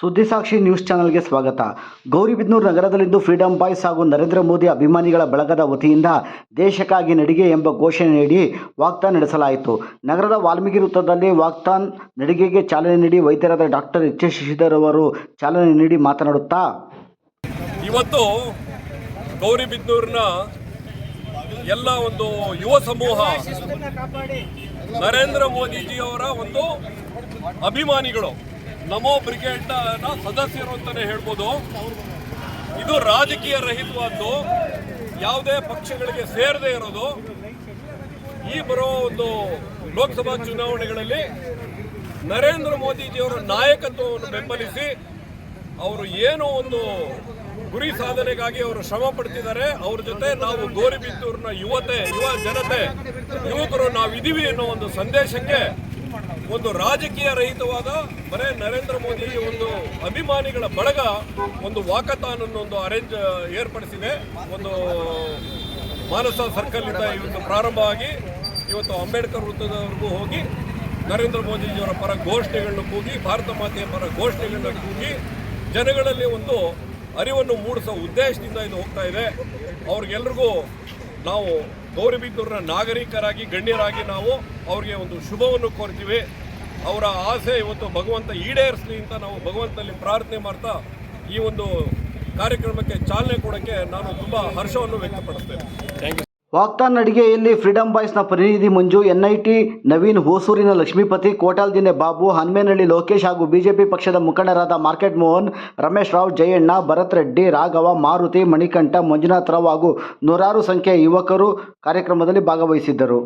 ಸುದ್ದಿಸಾಕ್ಷಿ news ಚಾನೆಲ್ಗೆ ಸ್ವಾಗತ. ಗೌರಿಬಿದನೂರು ನಗರದಲ್ಲಿಂದು ಫ್ರೀಡಂ ಬಾಯ್ಸ್ ಹಾಗೂ ನರೇಂದ್ರ ಮೋದಿ ಅಭಿಮಾನಿಗಳ ಬಳಗದ ವತಿಯಿಂದ ದೇಶಕ್ಕಾಗಿ ನಡಿಗೆ ಎಂಬ ಘೋಷಣೆ ನೀಡಿ ವಾಗ್ದಾನ್ ನಡೆಸಲಾಯಿತು. ನಗರದ ವಾಲ್ಮೀಕಿ ವೃತ್ತದಲ್ಲಿ ವಾಗ್ದಾನ್ ನಡಿಗೆಗೆ ಚಾಲನೆ ನೀಡಿ ವೈದ್ಯರಾದ ಡಾಕ್ಟರ್ ಎಚ್ ಎಸ್ ಶಶಿಧರ್ ಅವರು ಚಾಲನೆ ನೀಡಿ ಮಾತನಾಡುತ್ತಾ. ಇವತ್ತು ಗೌರಿಬಿದನೂರಿನ ಎಲ್ಲ ಒಂದು ಯುವ ಸಮೂಹ ನರೇಂದ್ರ ಮೋದಿಜಿಯವರ ಒಂದು ಅಭಿಮಾನಿಗಳು ನಮೋ ಬ್ರಿಗೇಡ್ನ ಸದಸ್ಯರು ಅಂತಾನೆ ಹೇಳ್ಬೋದು. ಇದು ರಾಜಕೀಯ ರಹಿತವಾದ್ದು. ಯಾವುದೇ ಪಕ್ಷಗಳಿಗೆ ಸೇರದೇ ಇರೋದು. ಈ ಬರೋ ಒಂದು ಲೋಕಸಭಾ ಚುನಾವಣೆಗಳಲ್ಲಿ ನರೇಂದ್ರ ಮೋದಿಜಿಯವರ ನಾಯಕತ್ವವನ್ನು ಬೆಂಬಲಿಸಿ ಅವರು ಏನು ಒಂದು ಗುರಿ ಸಾಧನೆಗಾಗಿ ಅವರು ಶ್ರಮ ಪಡ್ತಿದ್ದಾರೆ. ಅವ್ರ ಜೊತೆ ನಾವು ಗೋರಿಬಿದ್ದೂರಿನ ಯುವತೆ, ಯುವ ಜನತೆ, ಯುವಕರು ನಾವಿದೀವಿ ಅನ್ನೋ ಒಂದು ಸಂದೇಶಕ್ಕೆ ಒಂದು ರಾಜಕೀಯ ರಹಿತವಾದ ಬರೇ ನರೇಂದ್ರ ಮೋದಿ ಒಂದು ಅಭಿಮಾನಿಗಳ ಬಳಗ ಒಂದು ಅನ್ನು ಒಂದು ಅರೇಂಜ್ ಏರ್ಪಡಿಸಿದೆ. ಒಂದು ಮಾನಸ ಸರ್ಕಲ್ ಇಂದ ಇವತ್ತು ಪ್ರಾರಂಭವಾಗಿ ಇವತ್ತು ಅಂಬೇಡ್ಕರ್ ವೃತ್ತದವರೆಗೂ ಹೋಗಿ ನರೇಂದ್ರ ಮೋದಿಜಿಯವರ ಪರ ಘೋಷಣೆಗಳನ್ನು ಕೂಗಿ, ಭಾರತ ಮಾತೆಯ ಪರ ಘೋಷಣೆಗಳನ್ನು ಕೂಗಿ ಜನಗಳಲ್ಲಿ ಒಂದು ಅರಿವನ್ನು ಮೂಡಿಸೋ ಉದ್ದೇಶದಿಂದ ಇದು ಹೋಗ್ತಾ ಇದೆ. ಅವ್ರಿಗೆಲ್ರಿಗೂ ನಾವು ಗೌರಿಬಿದ್ದೂರಿನ ನಾಗರಿಕರಾಗಿ, ಗಣ್ಯರಾಗಿ ನಾವು ಅವರಿಗೆ ಒಂದು ಶುಭವನ್ನು ಕೋರ್ತೀವಿ. ಅವರ ಆಸೆ ಇವತ್ತು ಭಗವಂತ ಈಡೇರಿಸಲಿ ಅಂತ ನಾವು ಭಗವಂತನಲ್ಲಿ ಪ್ರಾರ್ಥನೆ ಮಾಡ್ತಾ ಈ ಒಂದು ಕಾರ್ಯಕ್ರಮಕ್ಕೆ ಚಾಲನೆ ಕೊಡೋಕ್ಕೆ ನಾನು ತುಂಬ ಹರ್ಷವನ್ನು ವ್ಯಕ್ತಪಡಿಸ್ತೇನೆ. ಥ್ಯಾಂಕ್ ಯು ವಾಕ್ಥಾನ್ ನಡಿಗೆಯಲ್ಲಿ ಫ್ರೀಡಂ ಬಾಯ್ಸ್ನ ಪ್ರತಿನಿಧಿ ಮಂಜು ಎನ್ಐಟಿ ನವೀನ್ ಹೊಸೂರಿನ ಲಕ್ಷ್ಮೀಪತಿ, ಕೋಟಾಲ್ ದಿನೆ ಬಾಬು ಹನ್ಮೇನಹಳ್ಳಿ ಲೋಕೇಶ್ ಹಾಗೂ ಬಿಜೆಪಿ ಪಕ್ಷದ ಮುಖಂಡರಾದ ಮಾರ್ಕೆಟ್ ಮೋಹನ್, ರಮೇಶ್ ರಾವ್, ಜಯಣ್ಣ, ಭರತ್ ರೆಡ್ಡಿ, ರಾಘವ, ಮಾರುತಿ, ಮಣಿಕಂಠ, ಮಂಜುನಾಥ್ ರಾವ್ ಹಾಗೂ ನೂರಾರು ಸಂಖ್ಯೆಯ ಯುವಕರು ಕಾರ್ಯಕ್ರಮದಲ್ಲಿ ಭಾಗವಹಿಸಿದ್ದರು.